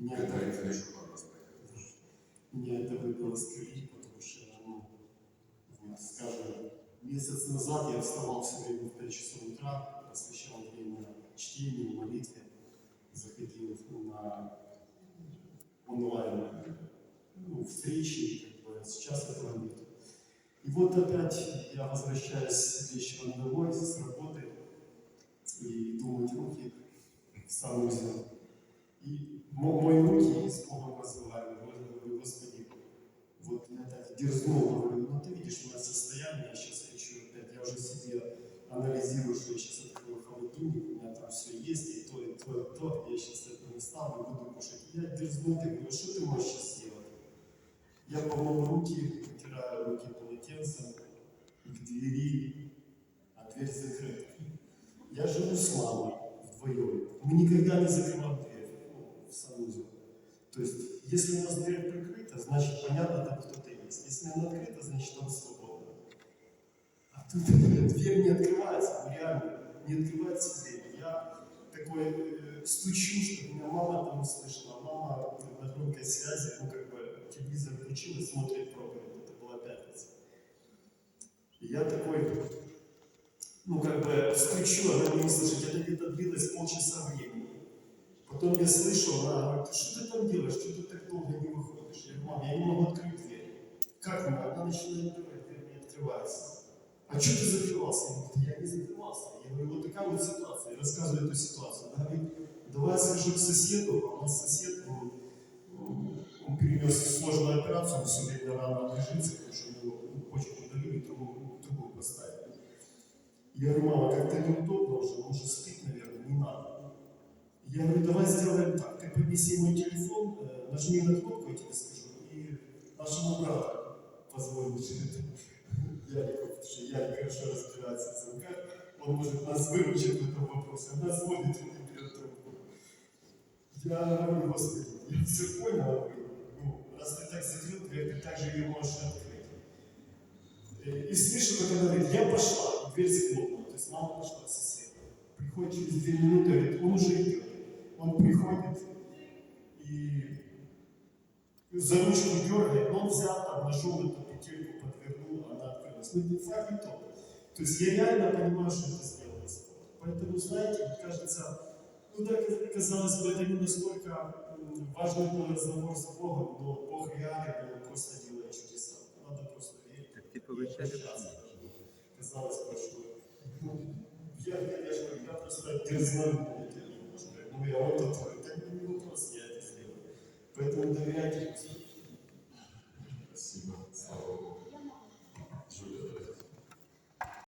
Мне Это это, меня это с колеи, потому что, ну, скажем, месяц назад я вставал все время в 5 часов утра, посвящал время чтению, молитве, заходил на онлайн ну, встречи, как бы, сейчас этого нет. И вот опять я возвращаюсь вечером домой с работы и иду мыть руки в санузел. И мо- разговариваю, вот говорю, Господи, вот я так дерзнул, говорю, ну ты видишь мое состояние, я сейчас хочу опять, я уже себе анализирую, что я сейчас открою холодильник, у меня там все есть, и то, и то, и то, я сейчас это не ставлю, буду кушать. Я дерзнул, я говорю, что ты можешь сейчас сделать? Я помыл руки, вытираю руки полотенцем, к двери, а дверь закрыта. Я живу с мамой вдвоем. Мы никогда не закрываем дверь ну, в санузел. То есть, если у нас дверь прикрыта, значит, понятно, там кто-то есть. Если она открыта, значит, там свободно. А тут дверь не открывается, ну, реально, не открывается дверь. Я такой э, стучу, чтобы меня мама там услышала. Мама на громкой связи, ну, как бы, телевизор включил и смотрит проповедь. Это была пятница. И я такой, ну, как бы, стучу, она не услышит. Это где-то длилось полчаса времени. Потом я слышу, она говорит, что ты там делаешь, что ты так долго не выходишь? Я говорю, мам, я не могу открыть дверь. Как могу? Она начинает открывать, дверь не открывается. А что ты закрывался? Я говорю, я не закрывался. Я говорю, вот такая вот ситуация. Я рассказываю эту ситуацию. Она говорит, давай я схожу к соседу, а нас сосед, он, он перенес сложную операцию, он все время рано лежится, потому что у него почку удалили, другую, другую поставили. Я говорю, мама, как-то неудобно уже, он уже спит, наверное, не надо. Я говорю, давай сделаем так, ты поднеси мой телефон, э, нажми на кнопку, я тебе скажу, и нашему брату позвонишь. Ярику, потому что Ярик хорошо разбирается в замках, он может нас выручить в этом вопросе. Она звонит, он не берет трубку. Я говорю, господи, я все понял, говорю, ну, раз ты так дверь, ты так же ее можешь открыть. И слышу, как она говорит, я пошла, дверь захлопнула. То есть мама пошла к соседу. Приходит через две минуты, Он приходит и за ручку дергает, но он взял там, нашел эту петельку, подвернул, она открылась. Ну, не факт не то. То есть я реально понимаю, что это сделал Господь. Поэтому, знаете, мне кажется, ну да, казалось бы, это не настолько м, важный был разговор с Богом, но Бог реально он просто делает чудеса. Надо просто верить. Так типу и ви ще обращаться. Казалось бы, что ну, я, конечно, я просто дерзнул это немножко. Ну, я вот это, это не вопрос, я это сделаю. Поэтому доверяйте Господу.